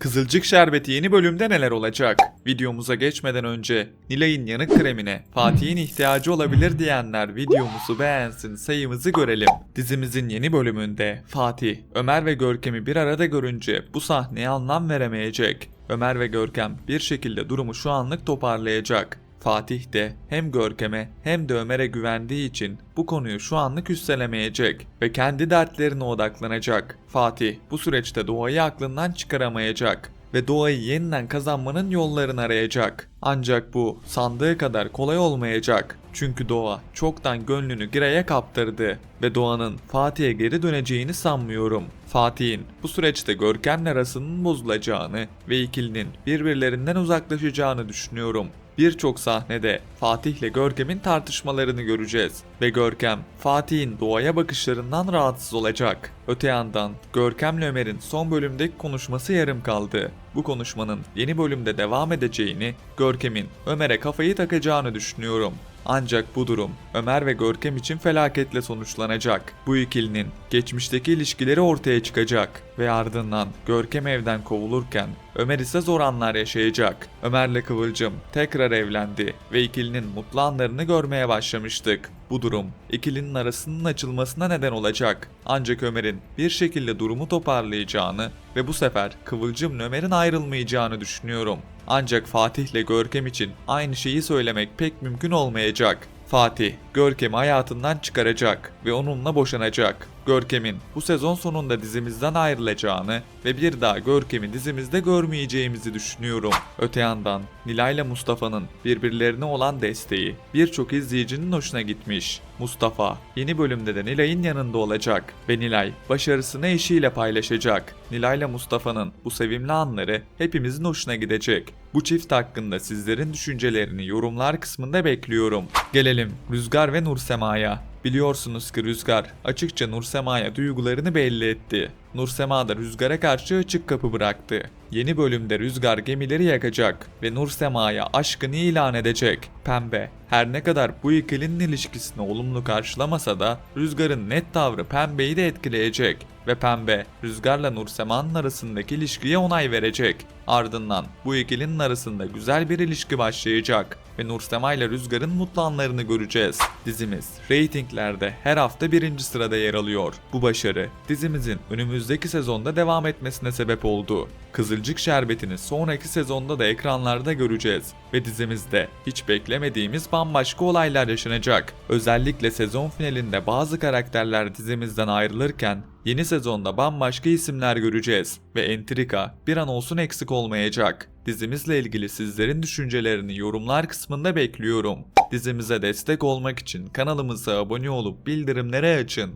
Kızılcık Şerbeti yeni bölümde neler olacak? Videomuza geçmeden önce Nilay'ın yanık kremine Fatih'in ihtiyacı olabilir diyenler videomuzu beğensin sayımızı görelim. Dizimizin yeni bölümünde Fatih, Ömer ve Görkem'i bir arada görünce bu sahneye anlam veremeyecek. Ömer ve Görkem bir şekilde durumu şu anlık toparlayacak. Fatih de hem Görkem'e hem de Ömer'e güvendiği için bu konuyu şu anlık üstlenemeyecek ve kendi dertlerine odaklanacak. Fatih bu süreçte doğayı aklından çıkaramayacak ve doğayı yeniden kazanmanın yollarını arayacak. Ancak bu sandığı kadar kolay olmayacak. Çünkü doğa çoktan gönlünü Giray'a kaptırdı ve doğanın Fatih'e geri döneceğini sanmıyorum. Fatih'in bu süreçte Görkem'le arasının bozulacağını ve ikilinin birbirlerinden uzaklaşacağını düşünüyorum. Birçok sahnede Fatih ile Görkem'in tartışmalarını göreceğiz ve Görkem Fatih'in doğaya bakışlarından rahatsız olacak. Öte yandan Görkem'le Ömer'in son bölümdeki konuşması yarım kaldı. Bu konuşmanın yeni bölümde devam edeceğini, Görkem'in Ömer'e kafayı takacağını düşünüyorum. Ancak bu durum Ömer ve Görkem için felaketle sonuçlanacak. Bu ikilinin geçmişteki ilişkileri ortaya çıkacak ve ardından Görkem evden kovulurken Ömer ise zor anlar yaşayacak. Ömer'le Kıvılcım tekrar evlendi ve ikilinin mutlu anlarını görmeye başlamıştık. Bu durum ikilinin arasının açılmasına neden olacak. Ancak Ömer'in bir şekilde durumu toparlayacağını ve bu sefer Kıvılcım'la Ömer'in ayrılmayacağını düşünüyorum. Ancak Fatih ile Görkem için aynı şeyi söylemek pek mümkün olmayacak. Fatih, Görkem'i hayatından çıkaracak ve onunla boşanacak. Görkem'in bu sezon sonunda dizimizden ayrılacağını ve bir daha Görkem'i dizimizde görmeyeceğimizi düşünüyorum. Öte yandan Nilay ile Mustafa'nın birbirlerine olan desteği birçok izleyicinin hoşuna gitmiş. Mustafa yeni bölümde de Nilay'ın yanında olacak ve Nilay başarısını eşiyle paylaşacak. Nilay ile Mustafa'nın bu sevimli anları hepimizin hoşuna gidecek. Bu çift hakkında sizlerin düşüncelerini yorumlar kısmında bekliyorum. Gelelim Rüzgar ve Nursema'ya. Biliyorsunuz ki Rüzgar açıkça Nursema'ya duygularını belli etti. Nursema da Rüzgar'a karşı açık kapı bıraktı. Yeni bölümde Rüzgar gemileri yakacak ve Nursema'ya aşkını ilan edecek. Pembe her ne kadar bu ikilinin ilişkisini olumlu karşılamasa da Rüzgar'ın net tavrı Pembe'yi de etkileyecek ve Pembe Rüzgar'la Nursema'nın arasındaki ilişkiye onay verecek. Ardından bu ikilinin arasında güzel bir ilişki başlayacak ve Nursema ile Rüzgar'ın mutlu anlarını göreceğiz. Dizimiz reytinglerde her hafta birinci sırada yer alıyor. Bu başarı dizimizin önümüzdeki sezonda devam etmesine sebep oldu. Kızılcık Şerbeti'ni sonraki sezonda da ekranlarda göreceğiz ve dizimizde hiç beklemediğimiz bambaşka olaylar yaşanacak. Özellikle sezon finalinde bazı karakterler dizimizden ayrılırken yeni sezonda bambaşka isimler göreceğiz ve entrika bir an olsun eksik olmayacak. Dizimizle ilgili sizlerin düşüncelerini yorumlar kısmında bekliyorum. Dizimize destek olmak için kanalımıza abone olup bildirimleri açın.